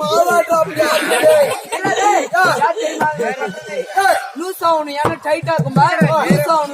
மாவாட்டா அப்படியா? ஏய், ஏய், லூஸ் ஆகணும் ஏன்னா டைட் ஆகும் லூஸ் ஆகணும்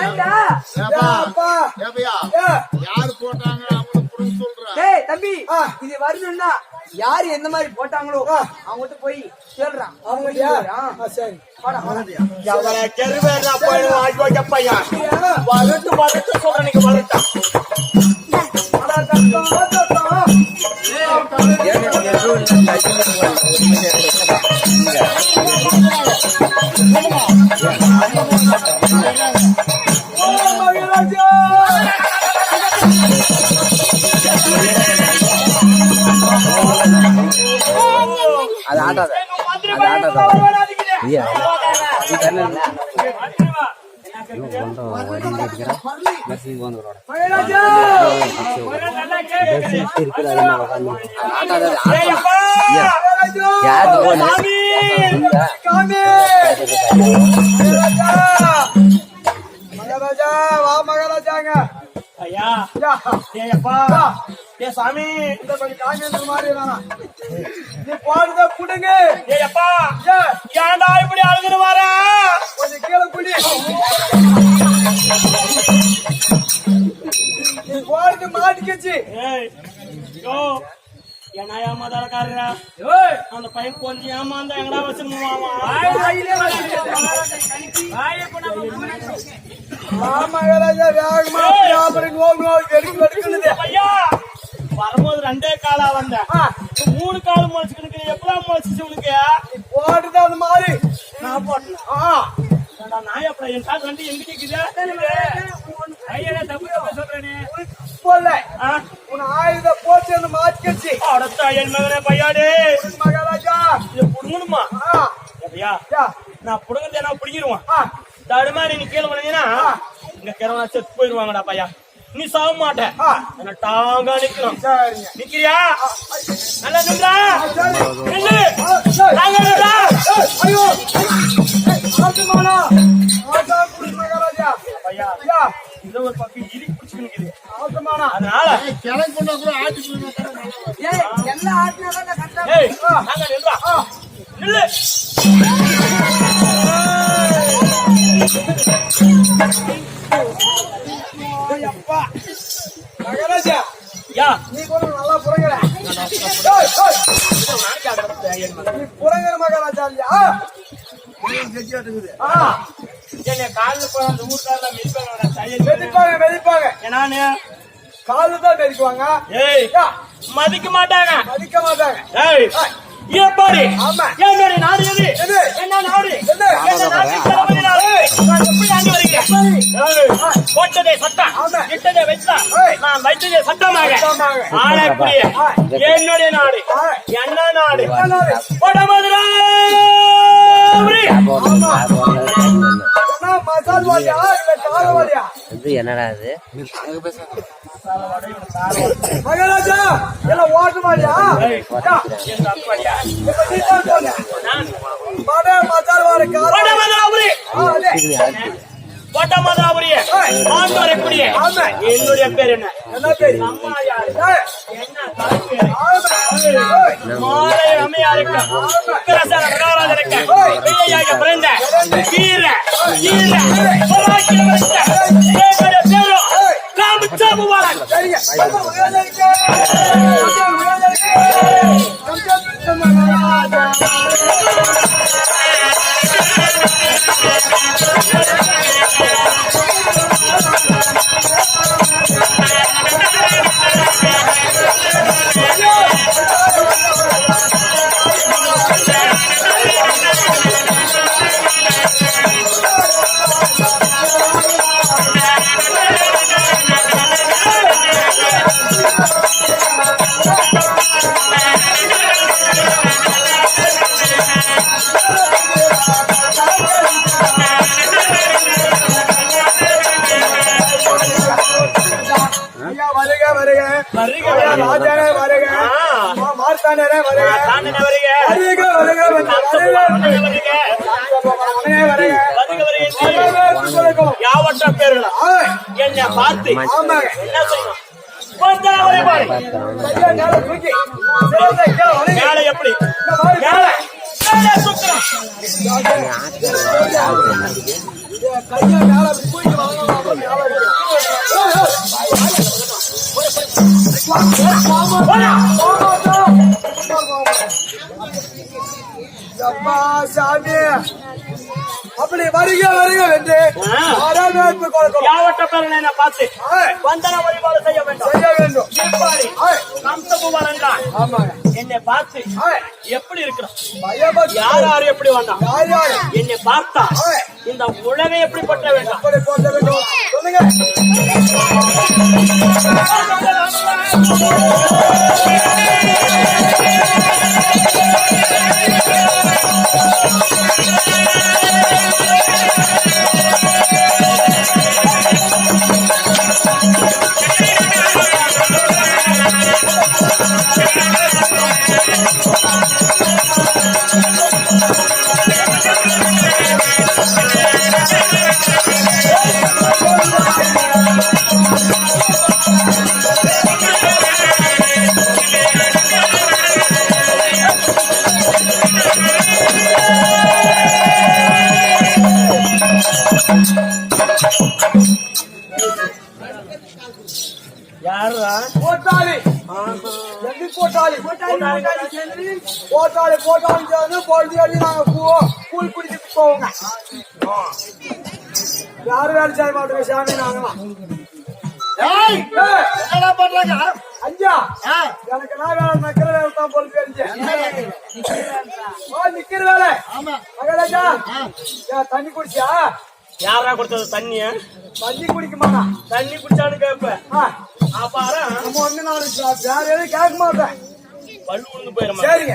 ஏன்டா அப்பா ஏப்பையா, ஏ யாரு போட்டாங்க புரிஞ்சு சொல்றேன் டேய் தம்பி ஆ. இது வரணும்னா யாரு எந்த மாதிரி போட்டாங்களோ அவங்ககிட்ட போய் சொல்றான். ஆ, சரி வாடா. எவனை கெருவேனா போயிடுவான் ஐயோ எப்பையா வரட்டு வரட்டு சொல்ற அது ஆட்டாத அது ஆட்டாத ஐயா. வந்துடும் மகாராஜா வா மகாராஜாங்க ஐயா ஏப்பா ஏ சாமி இந்த கொஞ்சம் காமியன்ற மாதிரி நீ போடுறத புடுங்க ஏப்பா ஏன்டா இப்படி அழுகுன்னு வர கொஞ்சம் கீழே குடி நீ ஏய் யோ என்ன ஏமாதாரக்காரரா அந்த பையன் கொஞ்சம் ஏமாந்தா எங்கடா வச்சிருந்துவான் வா மகாராஜா வேகமா வியாபாரம் நோ நோ வெடிக்கு வெடிக்குது ஐயா. வரும்போது ரெண்டே காலா வந்தேன். மூணு கால் முளைச்சுக்கிட்டு எப்படா முளைச்சிச்சு உனக்கு? போடுறது அந்த மாதிரி நான் போட்டேன். நான் எப்படா என் கால் ரெண்டு எங்க கேக்குது? ஐயா தப்பு தப்பா சொல்றேனே. ஆ? உன் ஆயுத போட்டு அந்த மாட்டிக்கிச்சு அடுத்த என் மகனே பையாடே. மகாராஜா. இதை புடுங்கணுமா? நான் புடுங்கிறது என்ன பிடிக்கிடுவான் ஆ. தடுமாறி நீ கீழே விழுந்தீங்கன்னா இங்க செத்து போயிருவாங்கடா பையா. நீ சாக மாட்ட. என்ன டாங்கா நிக்கணும் நிக்கிறியா? நல்லா நின்றா நில்லு. நாங்க நின்றா ஐயோ. மகாராஜா. இது ஒரு பக்கம் இடி பிடிச்சு நிக்குது ஆத்துமானா அதனால கிளம்பி கொண்டா கூட ஆட்டி எல்லாம் ஆட்டினா கரெக்டா ஏய் நாங்க நின்றா நில்லு. மகாராஜா. யா. நீ கூட நல்லா புறங்கற. நீ புறங்கற மகாராஜா இல்லையா? ஆ, என்ன காலில் போற அந்த ஊர்க்காரில் மிதிப்பாங்க மிதிப்பாங்க. மிதிப்பாங்க நானு? காலு தான் மிதிக்குவாங்க. ஏய் மதிக்க மாட்டாங்க. மதிக்க மாட்டாங்க. ஏய் எப்படி ஆமா. என்னுடைய நாடு எது? என்ன நாடு? என்ன நாட்டின் தளபதி நாடு நான் எப்படி ஆண்டு வருகிறேன் போட்டதே சட்டம். இட்டதே வைத்தான் ஏய். நான் வைத்ததே சட்டமாக. ஆளக்கூடிய என்னுடைய நாடு. ஆ. என்ன நாடு? என்ன நாடு? இது என்னடா இது? மகாராஜா எல்லாம் ஓட்டு வட மசால். என்னுடைய பேர் என்ன? என்ன பேரு? மாலை அம்மையாருக்கு உக்கிரசேன மகாராஜனுக்கு பிள்ளையாக பிறந்த வீர வீர பராக்கிரமஸ்த ஐயா, வருக வருக. வருக, வருக. ராஜானே வருக. மார்த்தாண்டனே வருக. வருக. வருக வருக. யாவற்ற பேருல என்னை பார்த்து. ஆமாங்க. என்ன செய்யணும்? மேல எப்படி? மேலே. சுத்தம் கையை மேல தூக்கி வணங்கணும், சாமி அப்படி வருக வருக வென்று வரவேற்பு கொடுக்கணும் என்ன பார்த்து வந்தன வழிபாடு செய்ய வேண்டும். செய்ய வேண்டும். எப்படி ஆய், கம்சபுவன் என்றான் ஆமாங்க. என்னை பார்த்து எப்படி பயபக்தி யார் யார் எப்படி வந்தான் என்னை பார்த்தா இந்த உலகை எப்படி பற்ற வேண்டாம்? அப்படி போட்ட வேண்டும்? சொல்லுங்க. போட்டாளி போட்டாளி போட்டாளி போட்டாளி சேர்ந்து பொழுது அடி நாங்க கூ- கூழ் குடிச்சிட்டு போவோங்க யாரும் வேலை செய்ய மாட்டோங்க சாமி நாங்களாம் பண்றாங்க ஆ, எனக்கு நான் வேலை நக்கிற வேலை தான் போல தெரிஞ்சேன் நிக்கிற வேலை ஆமா மகாராஜா தண்ணி குடிச்சா யாரா கொடுத்தது தண்ணிய? தண்ணி குடிக்க மாட்டா தண்ணி குடிச்சான்னு கேப்ப. ஆ, அப்பாரா நம்ம ஒண்ணு நாலு வேற எதுவும் கேட்க மாட்டேன். பல்லு உழுந்து போயிருமா? சரிங்க.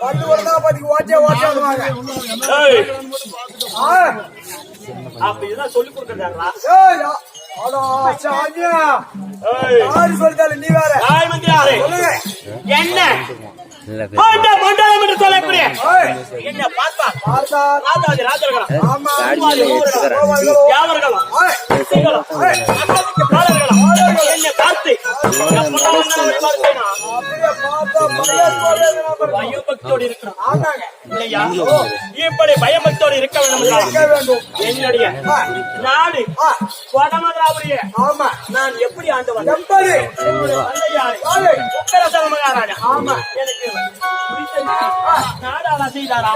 பத்து ஒரு தான் பத்துக்கு ஓட்டே ஓட்டாடுவாங்க ஏய், ஆ. அப்ப இதெல்லாம் சொல்லி கொடுக்கறாங்களா என்ன? மண்டலம் என்று சொல்லக்கூடிய. என்ன பார்த்தா? ராஜாதி ராஜர்களும் யாவர்களும் என்னை பார்த்து? பயபக்தியோடு இருக்கிறோம். இல்லையா? இப்படி பயபக்தியோடு இருக்க வேண்டும் என்னுடைய நாடு ஆமா. நான் எப்படி ஆண்டு வந்தேன் ஆமா. எனக்கு நாடாளா செய்தாரா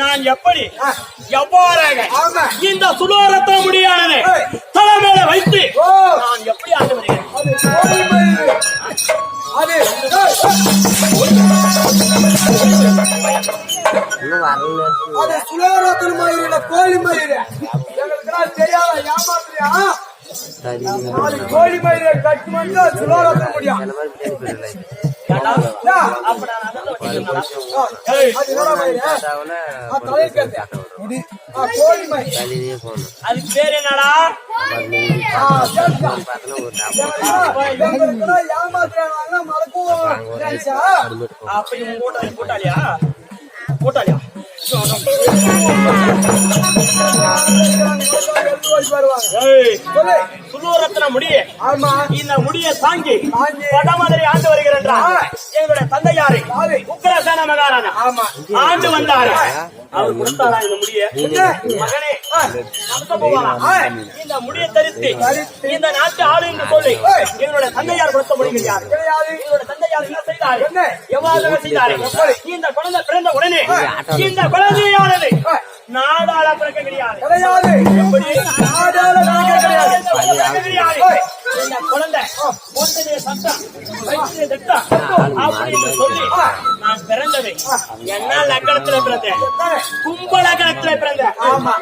நான் எப்படி. எவ்வாறாக. இந்த சுலோரத்த முடியானது ஏய். தலைமையில வைத்து ஓ, நான் எப்படி ஆண்டு வருகிறேன் சுலோரத்தன் மயிறு இல்ல கோழி மயிறு எங்களுக்கெல்லாம் தெரியாத அது கோழி மயிறு கட்டு மட்டும் சுலோரத்தன் முடியும் அதுக்கு பேர் என்னடா? ஏமாத்துறாங்க மறக்கும் நினைச்சா அப்ப இவன் கூட்டாளி கூட்டாளியா கூட்டாளியா சுலோரத்ன முடியே. ஆமா. இந்த முடிய தாங்கி ஆண்டு வருகிறார் ஆ. எங்களுடைய தந்தையாரு யாரு? உக்கரசேன மகாராஜா ஆமா. ஆண்டு வந்தாரு. அவர் கொடுத்தாரா இந்த முடிய? மகனே இந்த முடியை தரித்து தரித்து. இந்த நாட்டு ஆளு என்று சொல்லி. எங்களுடைய தந்தையார் கொடுத்த முடியும் யாரு? எங்களுடைய தந்தையார் என்ன செய்தாரு? எவ்வாறு செய்தாரு? இந்த குழந்தை பிறந்த உடனே இந்த குழந்தையானது நாடாள பிறக்க கிடையாது கிடையாது? நாடாள பிறக்க கிடையாது. குழந்தை சட்டம் வயிற்றிலே திட்டம் அப்படின்னு சொல்லி நான் பிறந்தது. என்ன லக்கணத்துல பிறந்தேன்? ஆமா.